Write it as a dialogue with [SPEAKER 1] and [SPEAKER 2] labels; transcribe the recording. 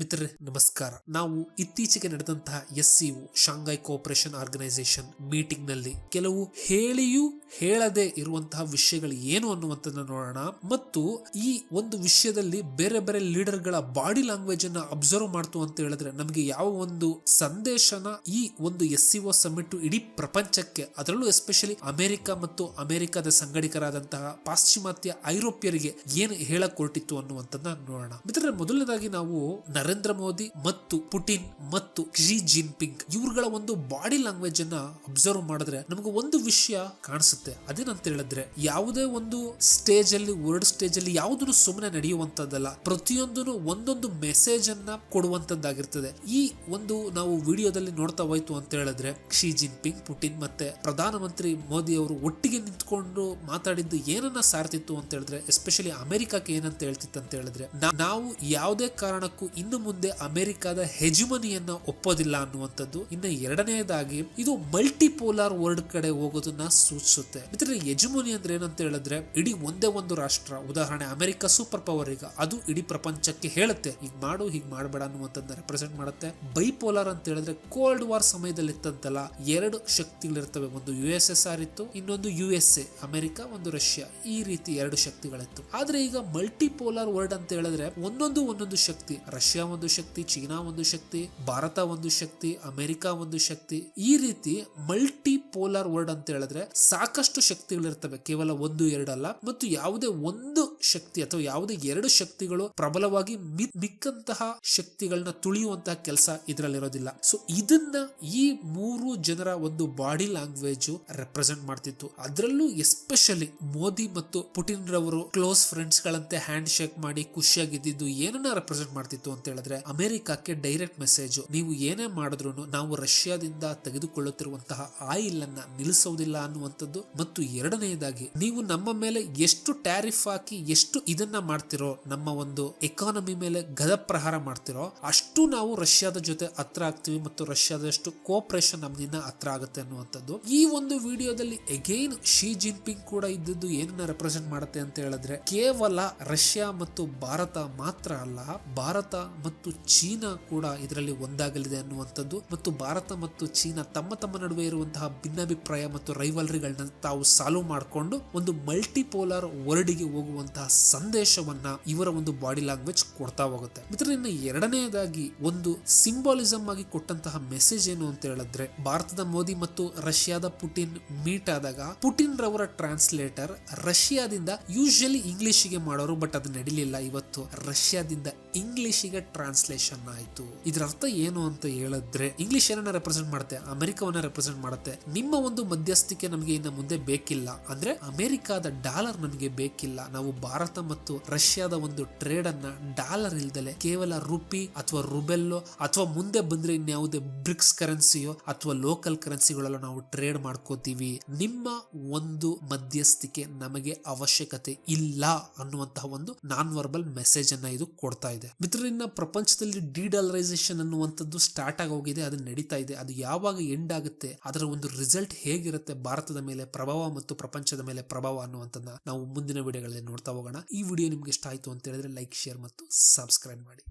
[SPEAKER 1] ಮಿತ್ರರೇ, ನಮಸ್ಕಾರ. ನಾವು ಇತ್ತೀಚೆಗೆ ನಡೆದಂತಹ S C O Shanghai cooperation organisation ಮೀಟಿಂಗ್ನಲ್ಲಿ ಕೆಲವು ಹೇಳಿಯೂ ಹೇಳದೆ ಇರುವಂತಹ ವಿಷಯಗಳು ಏನು ಅನ್ನುವಂಥದ್ದನ್ನ ನೋಡೋಣ. ಮತ್ತು ಈ ಒಂದು ವಿಷಯದಲ್ಲಿ ಬೇರೆ ಬೇರೆ ಲೀಡರ್ಗಳ ಬಾಡಿ ಲ್ಯಾಂಗ್ವೇಜ್ ಅನ್ನ ಅಬ್ಸರ್ವ್ ಮಾಡ್ತು ಅಂತ ಹೇಳಿದ್ರೆ ನಮಗೆ ಯಾವ ಒಂದು ಸಂದೇಶನ ಈ ಒಂದು ಎಸ್ ಸಿಒ ಸಮಿಟ್ ಇಡೀ ಪ್ರಪಂಚಕ್ಕೆ, ಅದರಲ್ಲೂ ಎಸ್ಪೆಷಲಿ ಅಮೆರಿಕ ಮತ್ತು ಅಮೆರಿಕದ ಸಂಗಡಿಕರಾದಂತಹ ಪಾಶ್ಚಿಮಾತ್ಯ ಐರೋಪ್ಯರಿಗೆ ಏನು ಹೇಳಕ್ ಹೊರಟಿತ್ತು ಅನ್ನುವಂಥದ್ದನ್ನ ನೋಡೋಣ. ಮಿತ್ರರೆ, ಮೊದಲನೇದಾಗಿ ನಾವು ನರೇಂದ್ರ ಮೋದಿ ಮತ್ತು ಪುಟಿನ್ ಮತ್ತು ಕ್ಸಿ ಜಿನ್ಪಿಂಗ್ ಇವ್ರುಗಳ ಒಂದು ಬಾಡಿ ಲ್ಯಾಂಗ್ವೇಜ್ ಅನ್ನ ಅಬ್ಸರ್ವ್ ಮಾಡಿದ್ರೆ ನಮಗೆ ಒಂದು ವಿಷಯ ಕಾಣಿಸುತ್ತೆ. ಅದೇನಂತ ಹೇಳಿದ್ರೆ ಯಾವುದೇ ಒಂದು ಸ್ಟೇಜ್ ಅಲ್ಲಿ ವರ್ಡ್ ಸ್ಟೇಜ್ ಅಲ್ಲಿ ಯಾವುದನ್ನು ಸುಮ್ಮನೆ ನಡೆಯುವಂತದ್ದಲ್ಲ ಪ್ರತಿಯೊಂದನ್ನು ಒಂದೊಂದು ಮೆಸೇಜ್ ಅನ್ನ ಕೊಡುವಂತದ್ದಾಗಿರ್ತದೆ ಈ ಒಂದು ನಾವು ವಿಡಿಯೋದಲ್ಲಿ ನೋಡ್ತಾ ಹೋಯ್ತು ಅಂತ ಹೇಳಿದ್ರೆ ಕ್ಸಿ ಜಿನ್ಪಿಂಗ್, ಪುಟಿನ್ ಮತ್ತೆ ಪ್ರಧಾನಮಂತ್ರಿ ಮೋದಿ ಅವರು ಒಟ್ಟಿಗೆ ನಿಂತ್ಕೊಂಡು ಮಾತಾಡಿದ್ದು ಏನನ್ನ ಸಾರ್ತಿತ್ತು ಅಂತ ಹೇಳಿದ್ರೆ, ಎಸ್ಪೆಷಲಿ ಅಮೆರಿಕಕ್ಕೆ ಏನಂತ ಹೇಳ್ತಿತ್ತು ಅಂತ ಹೇಳಿದ್ರೆ ನಾವು ಯಾವುದೇ ಕಾರಣಕ್ಕೂ ಇನ್ನು ಮುಂದೆ ಅಮೆರಿಕದ ಹೆಜುಮನಿಯನ್ನ ಒಪ್ಪೋದಿಲ್ಲ ಅನ್ನುವಂಥದ್ದು. ಇನ್ನು ಎರಡನೆಯದಾಗಿ ಇದು ಮಲ್ಟಿಪೋಲಾರ್ ವರ್ಲ್ಡ್ ಕಡೆ ಹೋಗೋದನ್ನ ಸೂಚಿಸುತ್ತೆ. ಮಿತ್ರ ಯಜುಮನಿ ಅಂದ್ರೆ ಏನಂತ ಹೇಳಿದ್ರೆ ಇಡೀ ಒಂದೇ ಒಂದು ರಾಷ್ಟ್ರ. ಉದಾಹರಣೆ ಅಮೆರಿಕ ಸೂಪರ್ ಪವರ್ ಈಗ. ಅದು ಇಡೀ ಪ್ರಪಂಚಕ್ಕೆ ಹೇಳುತ್ತೆ. ಹೀಗ್ ಮಾಡು, ಹೀಗ್ ಮಾಡಬೇಡ ಅನ್ನುವಂಥದ್ದನ್ನ ರೆಪ್ರೆಸೆಂಟ್ ಮಾಡುತ್ತೆ. ಬೈಪೋಲಾರ್ ಅಂತ ಹೇಳಿದ್ರೆ ಕೋಲ್ಡ್ ವಾರ್ ಸಮಯದಲ್ಲಿ ಇತ್ತಂತಲ್ಲ ಎರಡು ಶಕ್ತಿಗಳಿರ್ತವೆ. ಒಂದು ಯು ಎಸ್ ಆರ್ ಇತ್ತು, ಇನ್ನೊಂದು ಯು ಎಸ್ ಅಮೆರಿಕ, ಒಂದು ರಷ್ಯಾ. ಈ ರೀತಿ ಎರಡು ಶಕ್ತಿಗಳಿತ್ತು. ಆದ್ರೆ ಈಗ ಮಲ್ಟಿಪೋಲಾರ್ ವರ್ಲ್ಡ್ ಅಂತ ಹೇಳಿದ್ರೆ ಒಂದೊಂದು ಒಂದೊಂದು ಶಕ್ತಿ. ರಷ್ಯಾ ಒಂದು ಶಕ್ತಿ, ಚೀನಾ ಒಂದು ಶಕ್ತಿ, ಭಾರತ ಒಂದು ಶಕ್ತಿ, ಅಮೆರಿಕ ಒಂದು ಶಕ್ತಿ. ಈ ರೀತಿ ಮಲ್ಟಿ ಪೋಲಾರ್ ವರ್ಲ್ಡ್ ಅಂತ ಹೇಳಿದ್ರೆ ಸಾಕಷ್ಟು ಶಕ್ತಿಗಳಿರ್ತವೆ. ಕೇವಲ ಒಂದು, ಎರಡಲ್ಲ. ಮತ್ತು ಯಾವುದೇ ಒಂದು ಶಕ್ತಿ ಅಥವಾ ಯಾವುದೇ ಎರಡು ಶಕ್ತಿಗಳು ಪ್ರಬಲವಾಗಿ ಮಿಕ್ಕಂತಹ ಶಕ್ತಿಗಳನ್ನ ತುಳಿಯುವಂತಹ ಕೆಲಸ ಇದರಲ್ಲಿರೋದಿಲ್ಲ. ಸೊ ಇದನ್ನ ಈ ಮೂರು ಜನರ ಒಂದು ಬಾಡಿ ಲ್ಯಾಂಗ್ವೇಜ್ ರೆಪ್ರೆಸೆಂಟ್ ಮಾಡ್ತಿತ್ತು. ಅದರಲ್ಲೂ ಎಸ್ಪೆಷಲಿ ಮೋದಿ ಮತ್ತು ಪುಟಿನ್ ರವರು ಕ್ಲೋಸ್ ಫ್ರೆಂಡ್ಸ್ ಗಳಂತೆ ಹ್ಯಾಂಡ್ ಶೇಕ್ ಮಾಡಿ ಖುಷಿಯಾಗಿದ್ದು ಏನನ್ನ ರೆಪ್ರೆಸೆಂಟ್ ಮಾಡ್ತಿತ್ತು ಅಂತ ಹೇಳಿದ್ರೆ ಅಮೆರಿಕಕ್ಕೆ ಡೈರೆಕ್ಟ್ ಮೆಸೇಜ್ ನೀವು ಏನೇ ಮಾಡಿದ್ರು ನಾವು ರಷ್ಯಾದಿಂದ ತೆಗೆದುಕೊಳ್ಳುತ್ತಿರುವಂತಹ ಆಯಿಲ್ ಅನ್ನ ನಿಲ್ಲಿಸೋದಿಲ್ಲ ಅನ್ನುವಂಥದ್ದು. ಮತ್ತು ಎರಡನೆಯದಾಗಿ, ನೀವು ನಮ್ಮ ಮೇಲೆ ಎಷ್ಟು ಟ್ಯಾರಿಫ್ ಹಾಕಿ ಎಷ್ಟು ಇದನ್ನ ಮಾಡ್ತಿರೋ, ನಮ್ಮ ಒಂದು ಎಕಾನಮಿ ಮೇಲೆ ಗದ ಪ್ರಹಾರ ಮಾಡ್ತಿರೋ, ಅಷ್ಟು ನಾವು ರಷ್ಯಾದ ಜೊತೆ ಹತ್ರ ಆಗ್ತೀವಿ ಮತ್ತು ರಷ್ಯಾದಷ್ಟು ಕೋಪರೇಷನ್ ನಮ್ಮಿಂದ ಹತ್ರ ಆಗುತ್ತೆ ಅನ್ನುವಂಥದ್ದು. ಈ ಒಂದು ವಿಡಿಯೋದಲ್ಲಿ ಅಗೈನ್ ಶಿ ಜಿನ್ಪಿಂಗ್ ಕೂಡ ಇದ್ದದ್ದು ಏನನ್ನ ರೆಪ್ರೆಸೆಂಟ್ ಮಾಡುತ್ತೆ ಅಂತ ಹೇಳಿದ್ರೆ, ಕೇವಲ ರಷ್ಯಾ ಮತ್ತು ಭಾರತ ಮಾತ್ರ ಅಲ್ಲ, ಭಾರತ ಮತ್ತು ಚೀನಾ ಕೂಡ ಇದರಲ್ಲಿ ಒಂದಾಗಲಿದೆ ಅನ್ನುವಂಥದ್ದು. ಮತ್ತು ಭಾರತ ಮತ್ತು ಚೀನಾ ತಮ್ಮ ತಮ್ಮ ನಡುವೆ ಇರುವಂತಹ ಭಿನ್ನಾಭಿಪ್ರಾಯ ಮತ್ತು ರೈವಲ್ರಿಗಳನ್ನ ತಾವು ಸಾಲ್ವ್ ಮಾಡಿಕೊಂಡು ಒಂದು ಮಲ್ಟಿಪೋಲಾರ್ ವರ್ಲ್ಡ್ಗೆ ಹೋಗುವಂತಹ ಸಂದೇಶವನ್ನ ಇವರ ಒಂದು ಬಾಡಿ ಲ್ಯಾಂಗ್ವೇಜ್ ಕೊಡ್ತಾ ಹೋಗುತ್ತೆ. ಮಿತ್ರ ಇನ್ನು ಎರಡನೆಯದಾಗಿ ಒಂದು ಸಿಂಬಾಲಿಸಮ್ ಆಗಿ ಕೊಟ್ಟಂತಹ ಮೆಸೇಜ್ ಏನು ಅಂತ ಹೇಳಿದ್ರೆ, ಭಾರತದ ಮೋದಿ ಮತ್ತು ರಷ್ಯಾದ ಪುಟಿನ್ ಮೀಟ್ ಆದಾಗ ಪುಟಿನ್ ರವರ ಟ್ರಾನ್ಸ್ಲೇಟರ್ ರಷ್ಯಾದಿಂದ ಯೂಶಲಿ ಇಂಗ್ಲಿಷ್ಗೆ ಮಾಡೋರು ಬಟ್ ಅದು ನಡಿಲಿಲ್ಲ ಇವತ್ತು ರಷ್ಯಾದಿಂದ ಇಂಗ್ಲಿಷಿಗೆ ಟ್ರಾನ್ಸ್ಲೇಷನ್ ಆಯ್ತು. ಇದರ ಅರ್ಥ ಏನು ಅಂತ ಹೇಳಿದ್ರೆ ಇಂಗ್ಲಿಷ್ ಏನನ್ನ ರೆಪ್ರೆಸೆಂಟ್ ಮಾಡುತ್ತೆ ಅಮೆರಿಕವನ್ನ ರೆಪ್ರೆಸೆಂಟ್ ಮಾಡುತ್ತೆ. ನಿಮ್ಮ ಒಂದು ಮಧ್ಯಸ್ಥಿಕೆ ನಮಗೆ ಇನ್ನು ಮುಂದೆ ಬೇಕಿಲ್ಲ. ಅಂದ್ರೆ ಅಮೆರಿಕಾದ ಡಾಲರ್ ನಮಗೆ ಬೇಕಿಲ್ಲ. ನಾವು ಭಾರತ ಮತ್ತು ರಷ್ಯಾದ ಒಂದು ಟ್ರೇಡ್ ಅನ್ನ ಡಾಲರ್ ಇಲ್ದಲೆ ಕೇವಲ ರುಪಿ ಅಥವಾ ರುಬೆಲ್ಲೋ ಅಥವಾ ಮುಂದೆ ಬಂದ್ರೆ ಇನ್ಯಾವುದೇ ಬ್ರಿಕ್ಸ್ ಕರೆನ್ಸಿಯೋ ಅಥವಾ ಲೋಕಲ್ ಕರೆನ್ಸಿಗಳಲ್ಲೋ ನಾವು ಟ್ರೇಡ್ ಮಾಡ್ಕೋತೀವಿ. ನಿಮ್ಮ ಒಂದು ಮಧ್ಯಸ್ಥಿಕೆ ನಮಗೆ ಅವಶ್ಯಕತೆ ಇಲ್ಲ ಅನ್ನುವಂತಹ ಒಂದು ನಾನ್ ವರ್ಬಲ್ ಮೆಸೇಜ್ ಅನ್ನ ಇದು ಕೊಡ್ತಾ ಇದೆ. ಮಿತ್ರರಿನ್ನ ಪ್ರಪಂಚದಲ್ಲಿ ಡಿಡಾಲರೈಸೇಷನ್ ಅನ್ನುವಂಥದ್ದು ಸ್ಟಾರ್ಟ್ ಆಗಿ ಹೋಗಿದೆ, ಅದು ನಡೀತಾ ಇದೆ. ಅದು ಯಾವಾಗ ಎಂಡ್ ಆಗುತ್ತೆ, ಅದರ ಒಂದು ರಿಸಲ್ಟ್ ಹೇಗಿರುತ್ತೆ, ಭಾರತದ ಮೇಲೆ ಪ್ರಭಾವ ಮತ್ತು ಪ್ರಪಂಚದ ಮೇಲೆ ಪ್ರಭಾವ ಅನ್ನುವಂಥದ್ದನ್ನ ನಾವು ಮುಂದಿನ ವಿಡಿಯೋಗಳಲ್ಲಿ ನೋಡ್ತಾ ಹೋಗೋಣ. ಈ ವಿಡಿಯೋ ನಿಮ್ಗೆ ಇಷ್ಟ ಆಯ್ತು ಅಂತ ಹೇಳಿದ್ರೆ ಲೈಕ್ ಶೇರ್ ಮತ್ತು ಸಬ್ಸ್ಕ್ರೈಬ್ ಮಾಡಿ.